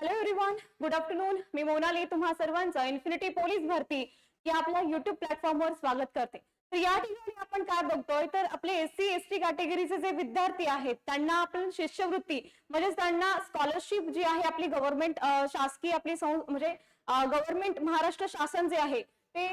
Hello everyone good afternoon मी मोनाली. तुम्हा सर्वांचं इन्फिनिटी पोलीस भरती या आपल्या युट्यूब प्लॅटफॉर्मवर स्वागत करते. तर या ठिकाणी आपण काय बघतोय? तर आपले एस सी एस टी कॅटेगरीचे जे विद्यार्थी आहेत त्यांना आपण शिष्यवृत्ती म्हणजेच त्यांना स्कॉलरशिप जी आहे आपली गव्हर्नमेंट शासकीय आपली म्हणजे गव्हर्नमेंट महाराष्ट्र शासन जे आहे ते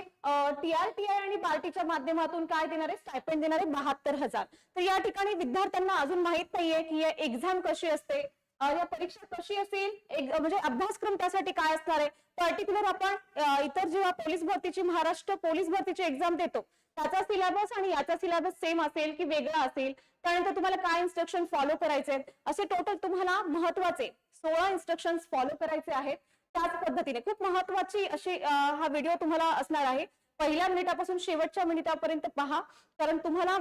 टी आर टी आय आणि पार्टीच्या माध्यमातून काय देणार? आहे स्टायपेंड देणार आहे बहात्तर हजार. तर या ठिकाणी विद्यार्थ्यांना अजून माहीत नाहीये की एक्झाम कशी असते? या परीक्षा कशी असेल? एक म्हणजे अभ्यासक्रम त्यासाठी काय असणार आहे? पर्टिक्युलर आपण इतर जेव्हा पोलीस भरतीची महाराष्ट्र पोलीस भरतीची एक्झाम देतो त्याचा सिलेबस आणि याचा सिलेबस सेम असेल की वेगळा असेल? त्यानंतर तुम्हाला काय इन्स्ट्रक्शन फॉलो करायचे आहेत? असे टोटल तुम्हाला महत्त्वाचे सोळा इन्स्ट्रक्शन फॉलो करायचे आहेत. त्याच पद्धतीने खूप महत्वाची अशी हा व्हिडिओ तुम्हाला असणार आहे. पहिल्या मिनिटापासून शेवटच्या मिनिटापर्यंत पहा. कारण तुम्हाला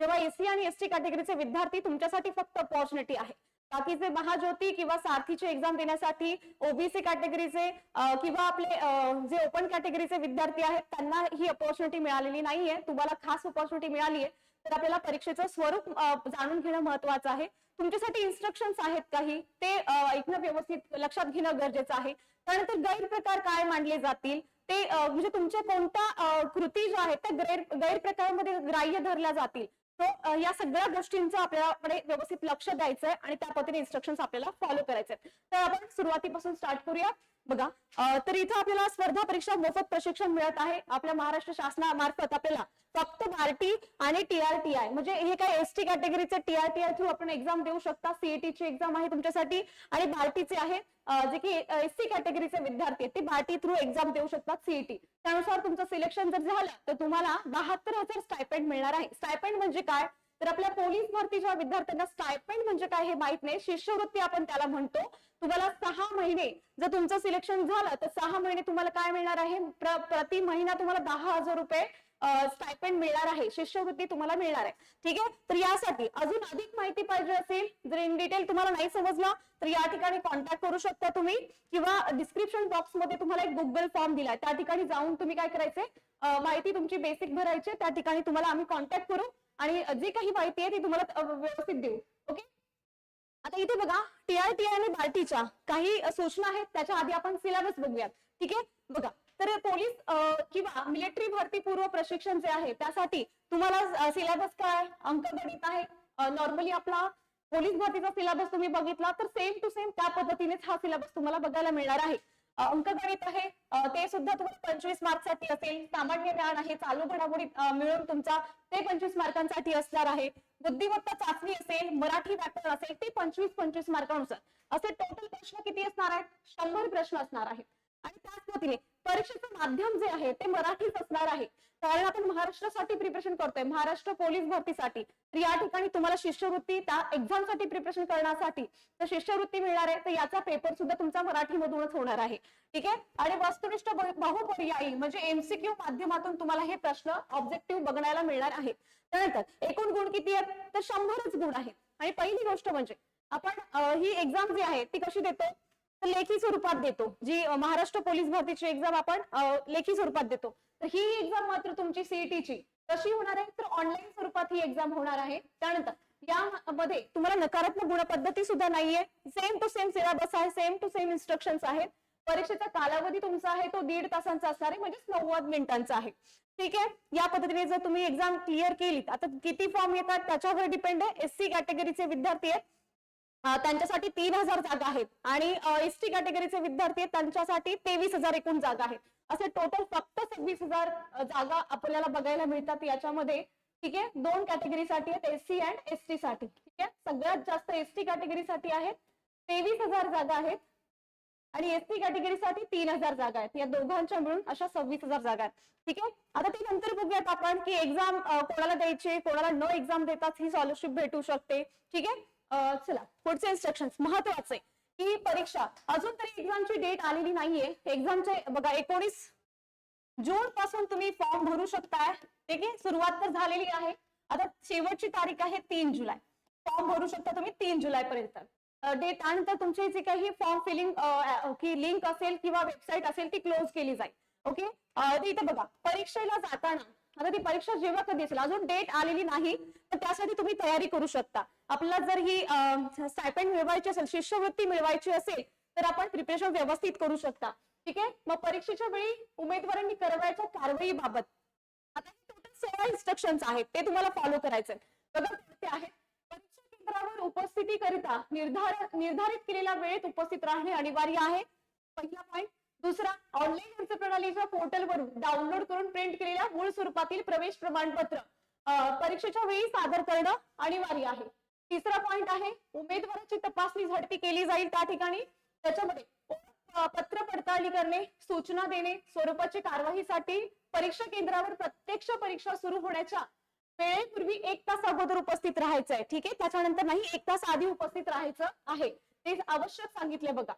जेव्हा एससी आणि एसटी कॅटेगरीचे विद्यार्थी तुमच्यासाठी फक्त अपॉर्च्युनिटी आहे. बाकीचे महाज्योती किंवा सारथीचे एक्झाम देण्यासाठी ओबीसी कॅटेगरीचे किंवा आपले जे ओपन कॅटेगरीचे विद्यार्थी आहेत त्यांना ही अपॉर्च्युनिटी मिळालेली नाहीये. तुम्हाला खास अपॉर्च्युनिटी मिळाली आहे तर आपल्याला परीक्षेचं स्वरूप जाणून घेणं महत्वाचं आहे. तुमच्यासाठी इन्स्ट्रक्शन्स आहेत काही? ते ऐकणं व्यवस्थित लक्षात घेणं गरजेचं आहे. त्यानंतर गैरप्रकार काय मांडले जातील? ते म्हणजे तुमच्या कोणत्या कृती ज्या आहेत त्या गैर गैरप्रकारामध्ये ग्राह्य धरल्या जातील. तो या सगळ्या गोष्टींचं आपल्याकडे व्यवस्थित लक्ष द्यायचंय आणि त्या पद्धतीने इन्स्ट्रक्शन आपल्याला फॉलो करायचे तर आपण सुरुवातीपासून स्टार्ट करूया. बघा तर इथं आपल्याला स्पर्धा परीक्षा मोफत प्रशिक्षण मिळत आहे. आपल्या महाराष्ट्र शासनामार्फत आपल्याला फक्त बार्टी आणि टीआरटीआय म्हणजे हे काय एसटी कॅटेगरीचे टीआरटीआय थ्रू आपण एक्झाम देऊ शकता. सीईटी ची एक्झाम आहे तुमच्यासाठी आणि बार्टीचे आहे जे की एससी कॅटेगरीचे विद्यार्थी आहेत ते बार्टी थ्रू एक्झाम देऊ शकतात सीईटी त्यानुसार तुमचं सिलेक्शन जर झालं तर तुम्हाला बहात्तर हजार स्टायपेंड मिळणार आहे. स्टायपेंड म्हणजे काय? तर आपल्या पोलीस भरतीच्या विद्यार्थ्यांना स्टायपेंड म्हणजे काय हे माहीत नाही शिष्यवृत्ती आपण त्याला म्हणतो. तुम्हाला सहा महिने जर तुमचं सिलेक्शन झालं तर सहा महिने तुम्हाला काय मिळणार आहे? प्र- प्रति महिना तुम्हाला दहा हजार रुपये स्टायपेंड मिळणार आहे. शिष्यवृत्ती तुम्हाला मिळणार आहे. ठीक आहे? तर यासाठी अजून अधिक माहिती पाहिजे असेल जर इन डिटेल तुम्हाला नाही समजलं तर या ठिकाणी कॉन्टॅक्ट करू शकता तुम्ही. किंवा डिस्क्रिप्शन बॉक्समध्ये तुम्हाला एक गुगल फॉर्म दिलाय. त्या ठिकाणी जाऊन तुम्ही काय करायचे माहिती तुमची बेसिक भरायची त्या ठिकाणी तुम्हाला आम्ही कॉन्टॅक्ट करू. आणि जी काही माहिती आहे ती तुम्हाला व्यवस्थित देऊ. ओके? आता इथे बघा टीआरटीआय आणि बार्टीच्या काही सूचना आहेत त्याच्या आधी आपण सिलेबस बघूयात. ठीक आहे? बघा तर पोलीस किंवा मिलिटरी भरती पूर्व प्रशिक्षण जे आहे त्यासाठी तुम्हाला सिलेबस काय? अंकगणित आहे. नॉर्मली आपला पोलीस भरतीचा सिलेबस तुम्ही बघितला तर सेम टू सेम त्या पद्धतीनेच हा सिलेबस तुम्हाला बघायला मिळणार आहे. अंकगणित आहे. ते सुद्धा तुम्हाला पंचवीस मार्कसाठी असेल. सामान्य ज्ञान आहे. चालू घडामोडी मिळून तुमचा ते पंचवीस मार्कांसाठी असणार आहे. बुद्धिमत्ता चाचणी असेल मराठी व्याकरण असेल ते पंचवीस पंचवीस मार्कानुसार. असे टोटल प्रश्न किती असणार आहेत? शंभर प्रश्न असणार आहेत. आणि त्याच पद्धतीने परीक्षेचं माध्यम जे आहे ते मराठीच असणार आहे. कारण आपण महाराष्ट्रासाठी प्रिपरेशन करतोय. महाराष्ट्र पोलीस भरतीसाठी. तर या ठिकाणी तुम्हाला शिष्यवृत्ती त्या एक्झामसाठी प्रिपरेशन करण्यासाठी तर शिष्यवृत्ती मिळणार आहे. तर याचा पेपर सुद्धा तुमचा मराठीमधूनच होणार आहे. ठीक आहे? आणि वस्तुनिष्ठ बहुपर्यायी म्हणजे एमसीक्यू माध्यमातून तुम्हाला हे प्रश्न ऑब्जेक्टिव्ह बघण्याला मिळणार आहे त्यानंतर एकूण गुण किती आहेत? तर शंभरच गुण आहेत. आणि पहिली गोष्ट म्हणजे आपण ही एक्झाम जी आहे ती कशी देतो? लेखी स्वरूपात देतो. जी महाराष्ट्र पोलीस भरतीची एक्झाम आपण लेखी स्वरूपात देतो. तर ही एक्झाम मात्र तुमची सीईटीची कशी होणार आहे? तर ऑनलाईन स्वरूपात ही एक्झाम होणार आहे. त्यानंतर यामध्ये तुम्हाला नकारात्मक गुणपद्धती सुद्धा नाहीये. सेम टू सेम सिलेबस आहे सेम टू सेम इन्स्ट्रक्शन आहेत. परीक्षेचा कालावधी तुमचा आहे तो दीड तासांचा असणार आहे म्हणजेच नव्वद मिनिटांचा आहे. ठीक आहे? या पद्धतीने जर तुम्ही एक्झाम क्लिअर केली आता किती फॉर्म येतात त्याच्यावर डिपेंड आहे. एससी कॅटेगरीचे विद्यार्थी आहेत. त्यांच्यासाठी तीन हजार जागा आहेत. आणि एस टी कॅटेगरीचे विद्यार्थी आहेत त्यांच्यासाठी तेवीस हजार एकूण जागा आहेत. असे टोटल फक्त सव्वीस हजार जागा आपल्याला बघायला मिळतात याच्यामध्ये. ठीक आहे? दोन कॅटेगरीसाठी आहेत एससी अँड एसटी साठी ठीक आहे? सगळ्यात जास्त एसटी कॅटेगरीसाठी आहेत तेवीस हजार जागा आहेत. आणि एसटी कॅटेगरीसाठी तीन हजार जागा आहेत. या दोघांच्या मिळून अशा सव्वीस हजार जागा आहेत. ठीक आहे? आता ते नंतर बघूयात आपण की एक्झाम कोणाला द्यायची कोणाला न एक्झाम देताच ही स्कॉलरशिप भेटू शकते. ठीक आहे? चला पुढचे इन्स्ट्रक्शन महत्त्वाचे. की परीक्षा अजून तरी एक्झामची डेट आलेली नाहीये. एक्झामचे बघा एकोणीस जून पासून तुम्ही फॉर्म भरू शकताय. ठीक आहे? सुरुवात तर झालेली आहे. आता शेवटची तारीख आहे तीन जुलै. फॉर्म भरू शकता तुम्ही तीन जुलै पर्यंत डेट त्यानंतर तुमची जे काही फॉर्म फिलिंग की लिंक असेल किंवा वेबसाईट असेल ती क्लोज केली जाईल. ओके इथे बघा परीक्षेला जाताना आता ती परीक्षा जेव्हा कधी असेल अजून डेट आलेली नाही तर त्यासाठी तुम्ही तयारी करू शकता. आपल्याला जर ही स्टायपेंड मिळवायची असेल शिष्यवृत्ती मिळवायची असेल तर आपण प्रिपरेशन व्यवस्थित करू शकता. ठीक आहे? मग परीक्षेच्या वेळी उमेदवारांनी करावयाच्या कारवाईबाबत आता हे टोटल सोळा इन्स्ट्रक्शन्स आहेत ते तुम्हाला फॉलो करायचे बघा ते आहेत. परीक्षा केंद्रावर उपस्थितीकरिता निर्धार निर्धारित केलेल्या वेळेत उपस्थित राहणे अनिवार्य आहे. पहिला पॉईंट दुसरा ऑनलाईन अर्ज प्रणालीच्या पोर्टलवरून डाउनलोड करून प्रिंट केलेल्या मूळ स्वरूपातील प्रवेश प्रमाणपत्र परीक्षेच्या वेळी सादर करणं अनिवार्य आहे. तिसरा पॉइंट आहे उमेदवाराची तपासणी झडती केली जाईल त्या ठिकाणी. त्याच्यामध्ये पत्र पडताळणी करणे सूचना देणे स्वरूपाची कारवाईसाठी परीक्षा केंद्रावर प्रत्यक्ष परीक्षा सुरू होण्याच्या वेळेपूर्वी एक तास अगोदर उपस्थित राहायचं आहे ठीक आहे? त्याच्यानंतर नाही एक तास आधी उपस्थित राहायचं आहे. ते आवश्यक सांगितलं बघा.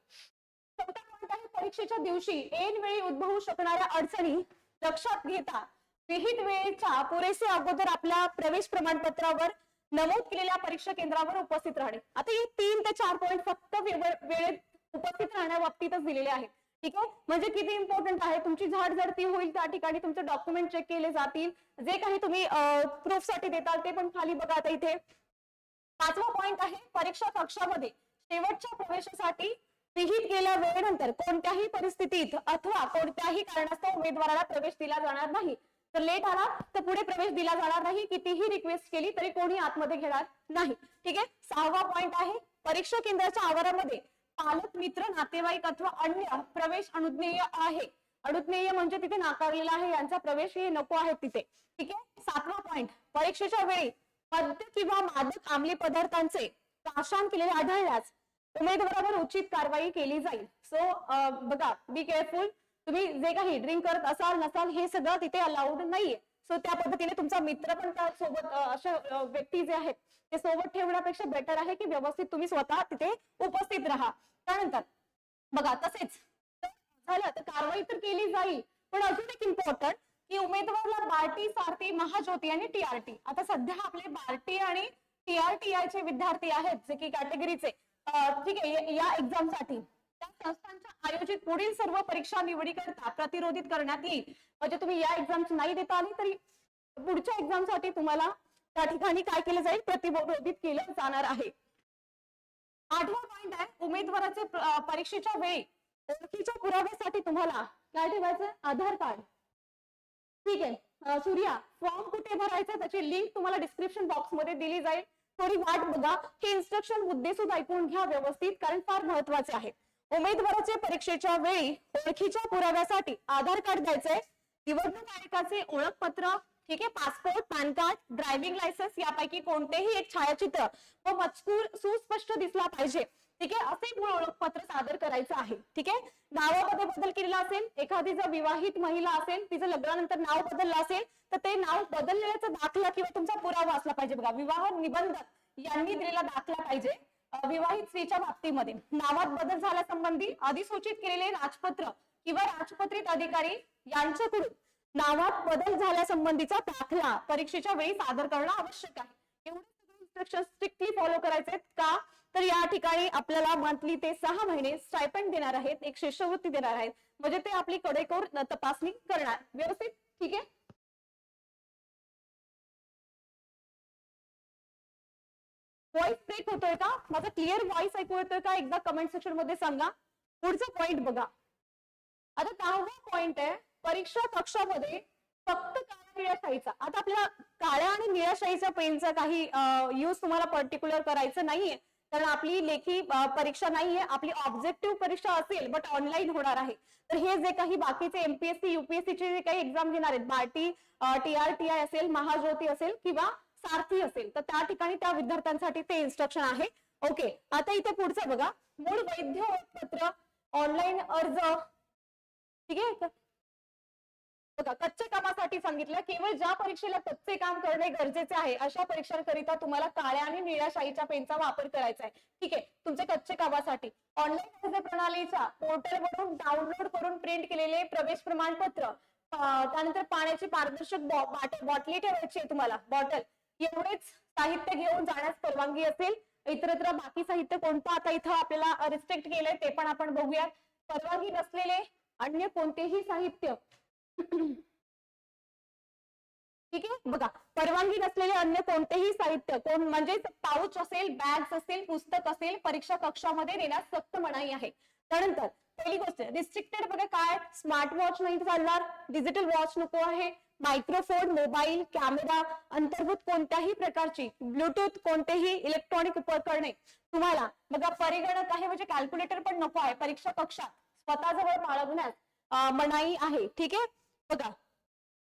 परीक्षेच्या दिवशी ऐन वेळी उद्भवू शकणाऱ्या अडचणी लक्षात घेता विहित वेळेच्या पुरेसे अगोदर आपल्या प्रवेश प्रमाणपत्रावर नमूद केलेल्या परीक्षा केंद्रावर उपस्थित राहणे. आता हे तीन ते चार पॉईंट फक्त वेळेत उपस्थित राहण्याबाबतीतच दिलेले आहेत ठीक आहे? म्हणजे किती इम्पॉर्टंट आहे? तुमची झाड झडती होईल त्या ठिकाणी तुमचे डॉक्युमेंट चेक केले जातील. जे काही तुम्ही प्रूफसाठी देताल ते पण खाली बघा आता इथे. पाचवा पॉईंट आहे परीक्षा कक्षामध्ये. शेवटच्या प्रवेशासाठी विहित केल्या वेळेनंतर कोणत्याही परिस्थितीत अथवा कोणत्याही कारणास्तव उमेदवाराला प्रवेश दिला जाणार नाही. तर लेट आला तर पुढे प्रवेश दिला जाणार नाही. कितीही रिक्वेस्ट केली तरी कोणी आतमध्ये घेणार नाही. ठीक आहे? सहावा पॉइंट आहे परीक्षा केंद्राच्या आवारामध्ये पालक मित्र नातेवाईक अथवा अन्य प्रवेश अनुज्ञेय आहे. अनुज्ञेय म्हणजे तिथे नाकारलेला आहे यांचा प्रवेश हे नको आहे तिथे. ठीक आहे? सातवा पॉइंट परीक्षेच्या वेळी मद्य किंवा मादक अंमली पदार्थांचे प्राशन केलेले आढळल्यास उमेदवारावर उचित कारवाई केली जाईल. सो बघा बी केअरफुल तुम्ही जे काही ड्रिंक करत असाल नसाल हे सगळं तिथे अलाउड नाहीये. सो त्या पद्धतीने तुमचा मित्र पण त्या सोबत अशा व्यक्ती जे आहेत ते सोबत ठेवण्यापेक्षा बेटर आहे की व्यवस्थित तुम्ही स्वतः तिथे उपस्थित राहा. त्यानंतर बघा तसेच झालं तर कारवाई तर केली जाईल पण अजून एक इम्पॉर्टंट की उमेदवारला बार्टी सारथी महाज्योती आणि टीआरटी आता सध्या आपले बार्टी आणि टीआरटीआयचे विद्यार्थी आहेत जे की कॅटेगरीचे ठीक आहे या- एक्झामसाठी एक्झामसाठी. त्या संस्थांच्या आयोजित पुढील सर्व परीक्षा निवडी करता प्रतिरोधित करण्यात येईल. म्हणजे तुम्ही या एक्झाम नाही देता आली तरी पुढच्या एक्झामसाठी तुम्हाला त्या ठिकाणी काय केलं जाईल? प्रतिरोधित केलं जाणार आहे. आठवा पॉइंट आहे उमेदवाराचे परीक्षेच्या वेळी ओळखीच्या पुराव्यासाठी तुम्हाला काय ठेवायचं आधार कार्ड. ठीक आहे. सूर्या फॉर्म कुठे भरायचा? त्याची लिंक तुम्हाला डिस्क्रिप्शन बॉक्समध्ये दिली जाईल. थोडी वाट बघा. हे इन्स्ट्रक्शन मुद्दे सुद्धा ऐकून घ्या व्यवस्थित कारण फार महत्त्वाचे आहेत उमेदवाराचे परीक्षेच्या वेळी ओळखीच्या पुराव्यासाठी आधार कार्ड द्यायचंय. निवडणूक आयोगाचे ओळखपत्र ठीक आहे passport PAN card driving licence यापैकी कोणतेही एक छायाचित्र व मजकूर सुस्पष्ट दिसला पाहिजे. ठीक आहे? असे मूळ ओळखपत्र सादर करायचं आहे. ठीक आहे? नावामध्ये बदल केलेला असेल एखादी जर विवाहित महिला असेल तिचं लग्नानंतर नाव बदललं असेल तर ते नाव बदललेल्याचा दाखला किंवा तुमचा पुरावा असला पाहिजे बघा. विवाह निबंधक यांनी दिलेला दाखला पाहिजे विवाहित स्त्रीच्या बाबतीमध्ये. नावात बदल झाल्यासंबंधी अधिसूचित केलेले राजपत्र किंवा राजपत्रित अधिकारी यांच्याकडून नावात बदल झाल्यासंबंधीचा दाखला परीक्षेच्या वेळी सादर करणं आवश्यक आहे. एवढं इन्स्ट्रक्शन स्ट्रिक्टली फॉलो करायचे का? तर या ठिकाणी आपल्याला मंथली ते सहा महिने स्टायपंड देणार आहेत एक शिष्यवृत्ती देणार आहेत. म्हणजे ते आपली कडेकोर तपासणी करणार. व्यवस्थित? ठीक आहे? व्हॉइस ब्रेक होतोय का? माझा क्लिअर व्हॉइस ऐकू येतोय का? एकदा कमेंट सेक्शनमध्ये सांगा. पुढचा पॉइंट बघा. आता दहावा पॉइंट आहे. परीक्षा कक्षामध्ये फक्त काळ्या निळ्या शाईचा आता आपल्याला काळ्या आणि निळ्या शाईच्या पेनचा काही यूज तुम्हाला पर्टिक्युलर करायचं नाहीये. कारण आपली लेखी परीक्षा नाहीये. आपली ऑब्जेक्टिव्ह परीक्षा असेल बट ऑनलाईन होणार आहे. तर हे जे काही बाकीचे एमपीएससी युपीएससीचे जे काही एक्झाम घेणार आहेत बार्टी टीआरटीआय असेल महाज्योती असेल किंवा सारथी असेल तर त्या ठिकाणी त्या विद्यार्थ्यांसाठी ते इन्स्ट्रक्शन आहे. ओके आता इथे पुढचं बघा. मूळ वैद्य ओळखपत्र ऑनलाईन अर्ज. ठीक आहे? बघा कच्च्या कामासाठी सांगितलं केवळ ज्या परीक्षेला कच्चे काम करणे गरजेचे आहे अशा परीक्षांकरिता तुम्हाला काळ्या आणि निळ्या शाईच्या पेनचा वापर करायचा आहे. ठीक आहे तुमच्या कच्चे कामासाठी. ऑनलाईन अर्ज प्रणालीच्या पोर्टलवरून डाउनलोड करून प्रिंट केलेले प्रवेश प्रमाणपत्र त्यानंतर पाण्याची पारदर्शक बॉटली ठेवायची आहे तुम्हाला बॉटल एवढेच साहित्य घेऊन जाण्यास परवानगी असेल. इतरत्र बाकी साहित्य कोणतं आता इथं आपल्याला रिस्ट्रिक्ट केलंय ते पण आपण बघूयात. परवानगी नसलेले अन्य कोणतेही साहित्य ठीक आहे? बघा परवानगी नसलेले अन्य कोणतेही साहित्य कोण म्हणजे पाऊच असेल बॅग्स असेल पुस्तक असेल परीक्षा कक्षामध्ये नेण्यास सक्त मनाई आहे. त्यानंतर पहिली गोष्ट रिस्ट्रिक्टेड बघा काय? स्मार्ट वॉच नाही चालणार डिजिटल वॉच नको आहे मायक्रोफोन मोबाईल कॅमेरा अंतर्भूत कोणत्याही प्रकारची ब्लूटूथ कोणतेही इलेक्ट्रॉनिक उपकरणे. तुम्हाला बघा परिगणक आहे म्हणजे कॅल्क्युलेटर पण नको आहे परीक्षा कक्षात स्वतःजवळ बाळगण्यास मनाई आहे. ठीक आहे? बघा.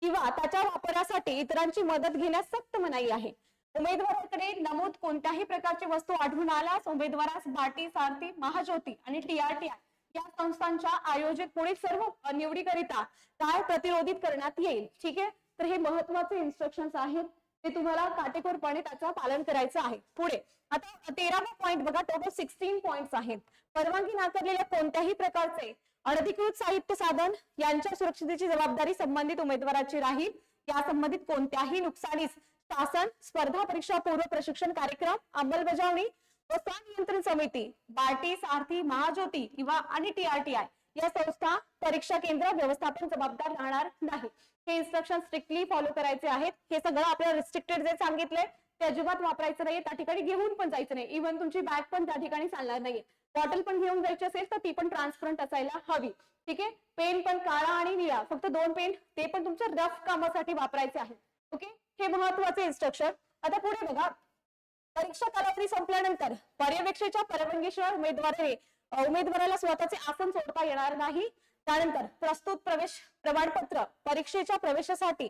किंवा त्याच्या वापरासाठी इतरांची मदत घेण्यास सक्त मनाई आहे. उमेदवाराकडे नमूद कोणत्याही प्रकारची वस्तू आढळून आल्यास उमेदवारास बाटी सारथी महाज्योती आणि टीआरटीआय या संस्थांच्या आयोजित पुढील सर्व निवडीकरिता काय प्रतिरोधित करण्यात येईल? ठीक आहे? तर हे महत्त्वाचे इन्स्ट्रक्शन आहेत. ते तुम्हाला काटेकोरपणे त्याचं पालन करायचं आहे. पुढे. आता तेरावा पॉईंट बघा. टोटल सिक्स्टीन पॉईंट्स आहेत. परवानगी नाकारलेल्या कोणत्याही प्रकारचे अनधिकृत साहित्य साधन यांच्या सुरक्षितेची जबाबदारी संबंधित उमेदवाराची राहील. या संबंधित कोणत्याही नुकसानीस शासन स्पर्धा परीक्षा पूर्व प्रशिक्षण कार्यक्रम अंमलबजावणी व स्वनियंत्रण समिती बार्टी सारथी महाज्योती किंवा आणि टीआरटीआय या संस्था परीक्षा केंद्र व्यवस्थापन जबाबदार राहणार नाही. हे इन्स्ट्रक्शन स्ट्रिक्टली फॉलो करायचे आहेत. हे सगळं आपल्याला रिस्ट्रिक्टेड जे सांगितलंय ते अजिबात वापरायचं नाहीये त्या ठिकाणी घेऊन पण जायचं नाही. इव्हन तुमची बॅग पण त्या ठिकाणी चालणार नाहीये. बॉटल पण घेऊन जायची असेल तर ती पण ट्रान्सपरंट असायला हवी. ठीक आहे? पेन पण काळा आणि निळा. फक्त दोन पेन ते पण तुमच्या रफ कामासाठी वापरायचे आहे ओके? हे महत्त्वाचे इन्स्ट्रक्शन आता पुढे बघा. परीक्षा कालावधी संपल्यानंतर पर्यवेक्षेच्या परवानगीशिवाय उमेदवाराने उमेदवाराला स्वतःचे आसन सोडता येणार नाही. त्यानंतर प्रस्तुत प्रवेश प्रमाणपत्र परीक्षेच्या प्रवेशासाठी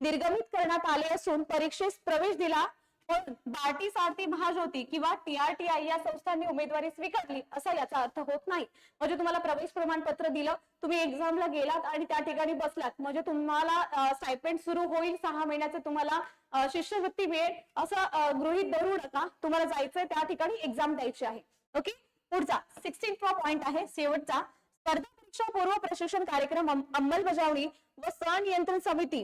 निर्गमित करण्यात आले असून परीक्षेस प्रवेश दिला बार्टी सारथी महाज्योती किंवा टीआरटीआय या संस्थांनी उमेदवारी स्वीकारली असा याचा अर्थ होत नाही. म्हणजे तुम्हाला प्रवेश प्रमाणपत्र दिलं तुम्ही एक्झामला गेलात आणि त्या ठिकाणी बसलात. म्हणजे तुम्हाला स्टायपेंड सुरू होईल सहा महिन्याचं तुम्हाला शिष्यवृत्ती मिळेल असं गृहित गृहीत धरू नका. तुम्हाला जायचंय त्या ठिकाणी एक्झाम द्यायची आहे. ओके? पुढचा सिक्स्टीन पॉईंट आहे शेवटचा. स्पर्धा परीक्षा पूर्व प्रशिक्षण कार्यक्रम अंमलबजावणी व सनियंत्रण समिती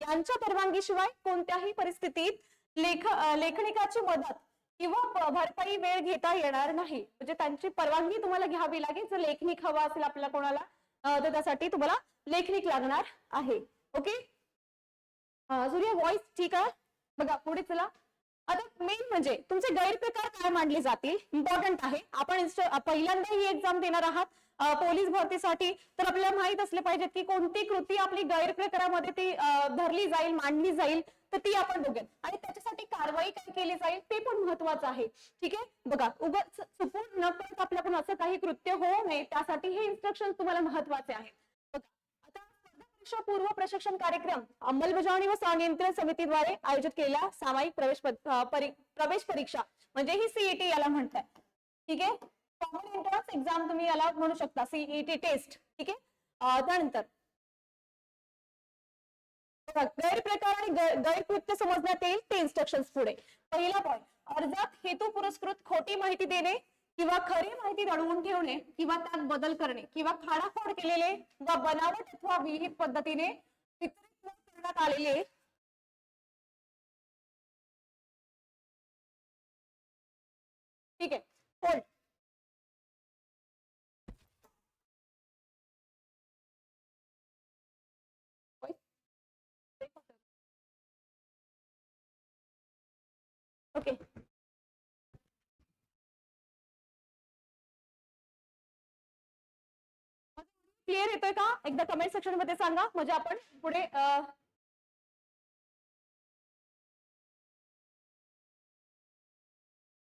यांच्या परवानगीशिवाय कोणत्याही परिस्थितीत लेख लेखनिकाची मदत किंवा भरपाई वेळ घेता येणार नाही. म्हणजे त्यांची परवानगी तुम्हाला घ्यावी लागेल. जर लेखनिक हवा असेल आपल्याला कोणाला तर त्यासाठी तुम्हाला लेखनिक लागणार आहे. ओके? सूर्य व्हॉइस ठीक आहे? बघा पुढे चला. आता मेन म्हणजे तुमचे गैरप्रकार काय मांडले जातील? इम्पॉर्टंट आहे. आपण पहिल्यांदा ही एक्झाम देणार आहात. पोलीस भरतीसाठी. तर आपल्याला माहीत असले पाहिजेत की कोणती कृती आपली गैरप्रकारामध्ये ती धरली जाईल मांडली जाईल. तर ती आपण बघूयात. आणि त्याच्यासाठी कारवाई काय केली जाईल ते पण महत्वाचं आहे. ठीक आहे? बघा उगाच चुकून न करत आपल्याकडून असं काही कृत्य होऊ नये त्यासाठी हे इन्स्ट्रक्शन तुम्हाला महत्त्वाचे आहेत. पूर्व प्रशिक्षण कार्यक्रम अंमलबजावणी व संनियंत्रण समितीद्वारे आयोजित केलेल्या सामायिक प्रवेश परी- प्रवेश परीक्षा. म्हणजे ही सीईटी याला म्हणताय ठीक आहे? कॉमन एंट्रन्स एक्झाम तुम्ही याला म्हणू शकता. सीईटी टेस्ट ठीक आहे? त्यानंतर गैरप्रकार आणि गैरकृत्य समजण्यात येईल ते इन्स्ट्रक्शन पुढे. पहिला पॉईंट अर्जात हेतू पुरस्कृत खोटी माहिती देणे किंवा खरी माहिती दडवून ठेवणे किंवा त्यात बदल करणे किंवा खाडाखोड केलेले व बनावट अथवा विहित पद्धतीने वितरित करण्यात आलेले ठीक आहे. ओके. क्लिअर येतोय का? एकदा कमेंट सेक्शनमध्ये सांगा. म्हणजे आपण पुढे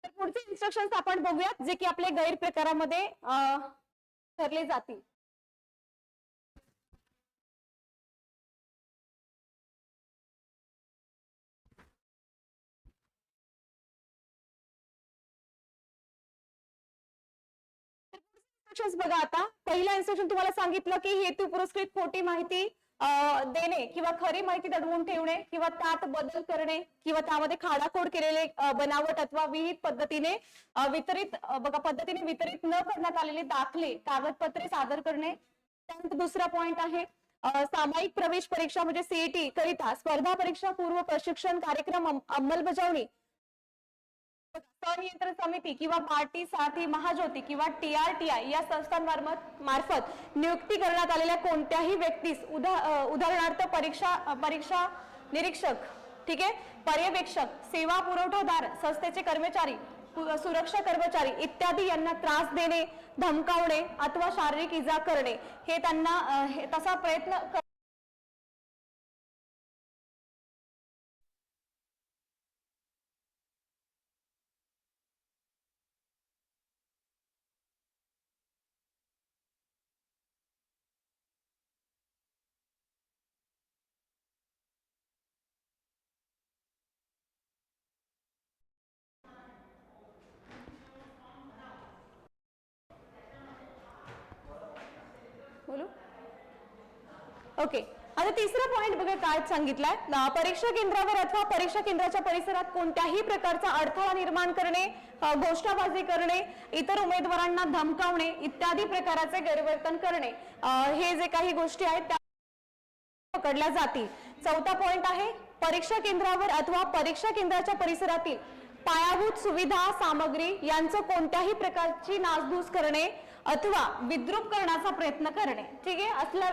तर पुढचे इन्स्ट्रक्शन आपण बघूयात जे की आपल्या गैरप्रकारामध्ये ठरले जातील. इन्स्ट्रक्शन बघा आता. पहिला इन्स्ट्रक्शन तुम्हाला सांगितलं की हेतू पुरस्कृत खोटी माहिती देणे किंवा खरी माहिती दडवून ठेवणे किंवा त्यात बदल करणे किंवा त्यामध्ये खाडाखोड केलेले बनावट अथवा विहित पद्धतीने वितरित बघा पद्धतीने वितरित न करण्यात आलेले दाखले कागदपत्रे सादर करणे. त्यानंतर दुसरा पॉइंट आहे सामायिक प्रवेश परीक्षा म्हणजे सीईटी करिता स्पर्धा परीक्षा पूर्व प्रशिक्षण कार्यक्रम अंमलबजावणी. स्वनियंत्रण समिती किंवा पार्टी साथी महाज्योती किंवा टी आर टी आय या संस्थांमार्फत मार्फत नियुक्ती करण्यात आलेल्या कोणत्याही व्यक्तीस उदा उदाहरणार्थ परीक्षा परीक्षा निरीक्षक ठीक आहे पर्यवेक्षक सेवा पुरवठादार संस्थेचे कर्मचारी सुरक्षा कर्मचारी इत्यादी यांना त्रास देणे धमकावणे अथवा शारीरिक इजा करणे हे त्यांना तसा प्रयत्न क- बोलू ओके आता तिसरा पॉइंट बघा काय सांगितलाय? परीक्षा केंद्रावर अथवा परीक्षा केंद्राच्या परिसरात कोणत्याही प्रकारचा अडथळा निर्माण करणे गोष्टाबाजी घोषणाबाजी करणे इतर उमेदवारांना धमकावणे इत्यादी प्रकाराचे गैरवर्तन करणे हे जे काही गोष्टी आहेत त्या पकडल्या जातील. चौथा पॉइंट आहे परीक्षा केंद्रावर अथवा परीक्षा केंद्राच्या परिसरातील पायाभूत सुविधा सामग्री यांचं कोणत्याही प्रकारची नासधूस करणे अथवा विद्रूप करण्याचा प्रयत्न करणे. ठीक आहे? असल्या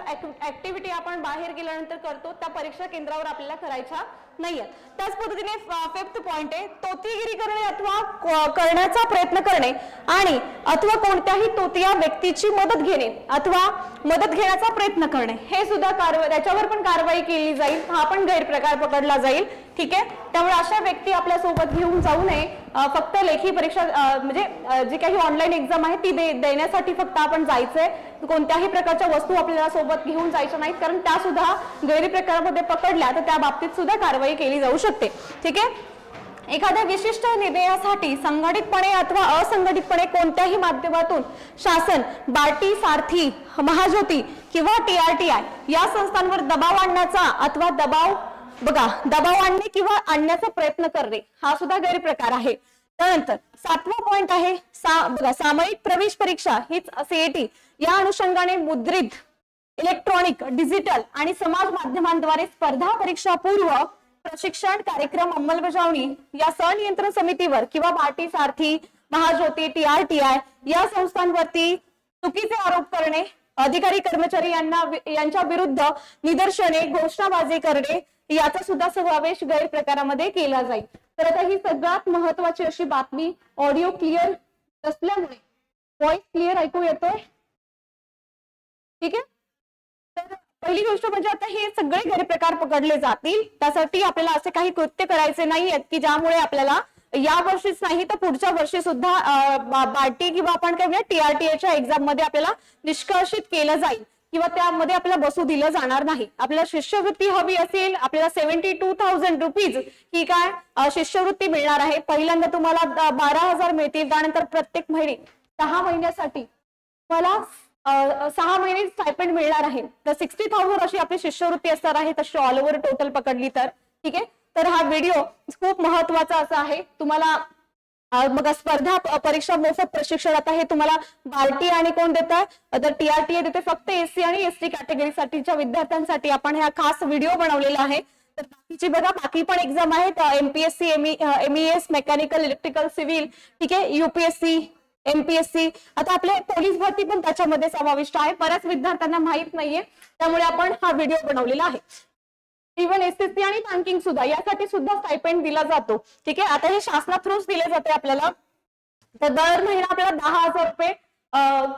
ऍक्टिव्हिटी आपण बाहेर गेल्यानंतर करतो त्या परीक्षा केंद्रावर आपल्याला करायच्या नाहीयेत. त्याच पद्धतीने फिफ्थ पॉइंट आहे तोतीगिरी करणे अथवा करण्याचा प्रयत्न करणे आणि अथवा कोणत्याही तोतिया व्यक्तीची मदत घेणे अथवा मदत घेण्याचा प्रयत्न करणे. हे सुद्धा कारवाई त्याच्यावर पण कारवाई केली जाईल. हा पण गैरप्रकार पकडला जाईल. ठीक आहे? त्यामुळे अशा व्यक्ती आपल्यासोबत घेऊन जाऊ नये. फक्त लेखी परीक्षा म्हणजे जी काही ऑनलाईन एक्झाम आहे ती दे- देण्यासाठी फक्त आपण जायचंय. कोणत्याही प्रकारच्या वस्तू आपल्याला सोबत घेऊन जायच्या नाहीत कारण त्या सुद्धा गैरप्रकारामध्ये पकडल्या तर त्या बाबतीत सुद्धा कारवाई केली जाऊ शकते. ठीक आहे? एखाद्या विशिष्ट निर्णयासाठी संघटितपणे अथवा असंघटितपणे कोणत्याही माध्यमातून शासन बार्टी सारथी महाज्योती किंवा टी आर टी आय या संस्थांवर दबाव आणण्याचा अथवा दबाव बघा दबाव आणणे किंवा आणण्याचा प्रयत्न करणे हा सुद्धा गैरप्रकार आहे. त्यानंतर सातवा पॉइंट आहे सा बघा सामायिक प्रवेश परीक्षा हीच सीएटी या अनुषंगाने मुद्रित इलेक्ट्रॉनिक डिजिटल आणि समाज माध्यमांद्वारे स्पर्धा परीक्षा पूर्व प्रशिक्षण कार्यक्रम अंमलबजावणी या सनियंत्रण समितीवर किंवा भारती सारथी महाज्योती टीआरटीआय या संस्थांवरती चुकीचे आरोप करणे अधिकारी कर्मचारी यांना यांच्या विरुद्ध निदर्शने घोषणाबाजी करणे याचा सुद्धा समावेश गैरप्रकारामध्ये केला जाईल. तर आता ही सगळ्यात महत्वाची अशी बातमी ऑडिओ क्लिअर असल्यामुळे व्हॉइस क्लिअर ऐकू येतोय? ठीक आहे? तर पहिली गोष्ट म्हणजे आता हे सगळे गैरप्रकार पकडले जातील. त्यासाठी आपल्याला असे काही कृत्य करायचे नाहीयेत की ज्यामुळे आपल्याला या वर्षीच नाही तर पुढच्या वर्षी सुद्धा बार्टी किंवा आपण काय म्हणूया टीआरटीएच्या एक्झाममध्ये आपल्याला निष्कर्षित केलं जाईल. किंवा त्यामध्ये आपल्याला बसू दिलं जाणार नाही. आपल्याला शिष्यवृत्ती हवी असेल आपल्याला सेव्हन्टी टू थाउजंड रुपीज ही काय शिष्यवृत्ती मिळणार आहे. पहिल्यांदा तुम्हाला बारा हजार मिळतील. त्यानंतर प्रत्येक महिने सहा महिन्यासाठी मला सहा महिने स्टायपेंड मिळणार आहे. तर सिक्स्टी थाउजंड अशी आपली शिष्यवृत्ती असणार आहे. तशी ऑल ओव्हर टोटल पकडली तर. ठीक आहे? तर हा व्हिडिओ खूप महत्त्वाचा असा आहे. तुम्हाला बघा स्पर्धा परीक्षा मोफत प्रशिक्षण आता हे तुम्हाला बार्टी आणि कोण देतात तर टीआरटीए देते. फक्त एससी आणि एसटी कॅटेगरीसाठीच्या विद्यार्थ्यांसाठी आपण हा खास व्हिडिओ बनवलेला आहे. तर बाकीची बघा बाकी पण एक्झाम आहेत. MPSC MES mechanical electrical civil ठीक आहे? युपीएससी एमपीएससी आता आपले पोलीस भरती पण त्याच्यामध्ये समाविष्ट आहे. बऱ्याच विद्यार्थ्यांना माहीत नाहीये. त्यामुळे आपण हा व्हिडिओ बनवलेला आहे. इव्हन एसएससी आणि बँकिंग सुद्धा यासाठी सुद्धा स्टायपेंड दिला जातो. ठीक आहे? आता हे शासना थ्रूच दिले जाते आपल्याला. तर दर महिना आपल्याला दहा हजार रुपये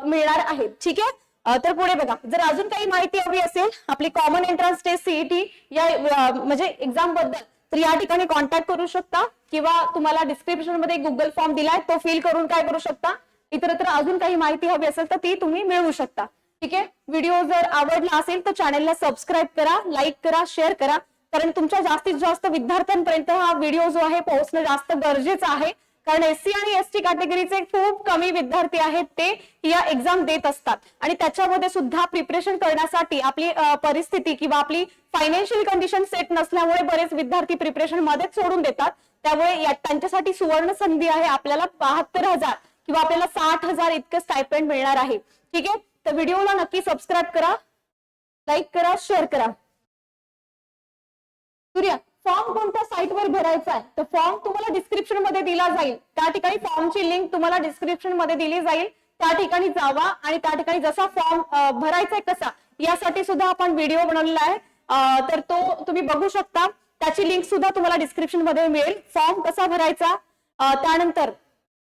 मिळणार आहेत. ठीक आहे? तर पुढे बघा. जर अजून काही माहिती हवी असेल आपली कॉमन एंट्रन्स टेस्ट सीईटी या म्हणजे एक्झामबद्दल तर या ठिकाणी कॉन्टॅक्ट करू शकता. किंवा तुम्हाला डिस्क्रिप्शनमध्ये गुगल फॉर्म दिलाय तो फिल करून काय करू शकता? इतरत्र अजून काही माहिती हवी असेल तर ती तुम्ही मिळवू शकता. ठीक आहे? व्हिडिओ जर आवडला असेल तर चॅनलला सबस्क्राईब करा लाईक करा शेअर करा. कारण तुमच्या जास्तीत जास्त विद्यार्थ्यांपर्यंत हा व्हिडिओ जो आहे पोहोचणं जास्त गरजेचं आहे. कारण एससी आणि एसटी कॅटेगरीचे खूप कमी विद्यार्थी आहेत ते या एक्झाम देत असतात. आणि त्याच्यामध्ये सुद्धा प्रिपरेशन करण्यासाठी आपली परिस्थिती किंवा आपली फायनान्शियल कंडिशन सेट नसल्यामुळे बरेच विद्यार्थी प्रिपरेशन मध्येच सोडून देतात. त्यामुळे त्यांच्यासाठी सुवर्ण संधी आहे आपल्याला बहात्तर हजार किंवा आपल्याला साठ हजार इतकं स्टायपेंड मिळणार आहे. ठीक आहे? तर व्हिडिओला नक्की सबस्क्राईब करा लाईक करा शेअर करा. सूर्या फॉर्म कोणत्या साईटवर भरायचा आहे? तर फॉर्म तुम्हाला डिस्क्रिप्शनमध्ये दिला जाईल. त्या ठिकाणी फॉर्मची लिंक तुम्हाला डिस्क्रिप्शनमध्ये दिली जाईल. त्या ठिकाणी जावा आणि त्या ठिकाणी जसा फॉर्म भरायचा आहे कसा यासाठी सुद्धा आपण व्हिडिओ बनवलेला आहे. तर तो तुम्ही बघू शकता. त्याची लिंक सुद्धा तुम्हाला डिस्क्रिप्शनमध्ये मिळेल. फॉर्म कसा भरायचा? त्यानंतर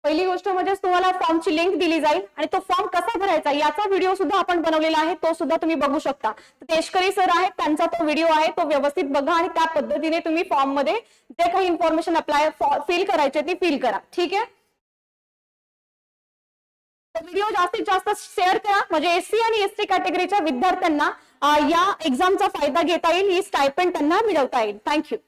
पहिली गोष्ट म्हणजे तुम्हाला फॉर्मची लिंक दिली जाईल आणि तो फॉर्म कसा भरायचा याचा व्हिडिओ सुद्धा आपण बनवलेला आहे तो सुद्धा तुम्ही बघू शकता. तर तेशकरी सर आहेत त्यांचा तो व्हिडिओ आहे तो व्यवस्थित बघा आणि त्या पद्धतीने तुम्ही फॉर्ममध्ये जे काही इन्फॉर्मेशन अप्लाय फिल करायचे ते फिल करा. ठीक आहे? व्हिडिओ जास्तीत जास्त शेअर करा. म्हणजे एससी आणि एसटी कॅटेगरीच्या विद्यार्थ्यांना या एक्झामचा फायदा घेता येईल ही स्टायपेंड त्यांना मिळवता येईल. थँक्यू